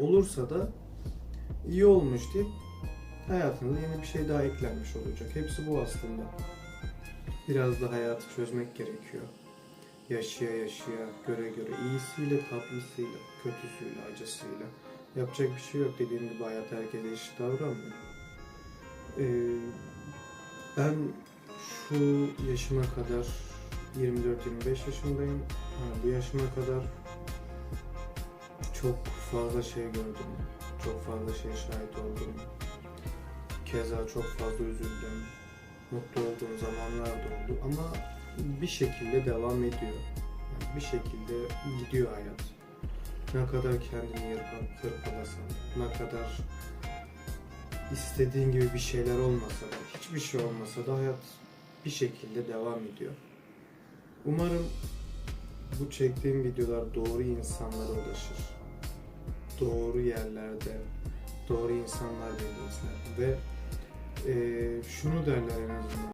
olursa da iyi olmuş diye hayatınıza yeni bir şey daha eklenmiş olacak. Hepsi bu aslında. Biraz da hayatı çözmek gerekiyor. Yaşaya yaşaya, göre göre, iyisiyle, tatlısıyla, kötüsüyle, acısıyla. Yapacak bir şey yok dediğim gibi hayat herkese eşit davranmıyor. Ee, ben şu yaşıma kadar 24-25 yaşındayım. Ha, bu yaşıma kadar çok fazla şey gördüm. Çok fazla şey şahit oldum. Keza çok fazla üzüldüm. Mutlu olduğum zamanlar da oldu ama bir şekilde devam ediyor. Yani bir şekilde gidiyor hayat. Ne kadar kendini hırpalasan, ne kadar istediğin gibi bir şeyler olmasa da, hiçbir şey olmasa da hayat bir şekilde devam ediyor. Umarım bu çektiğim videolar doğru insanlara ulaşır. Doğru yerlerde doğru insanlar belirlensin. Ve eee, şunu derler en azından.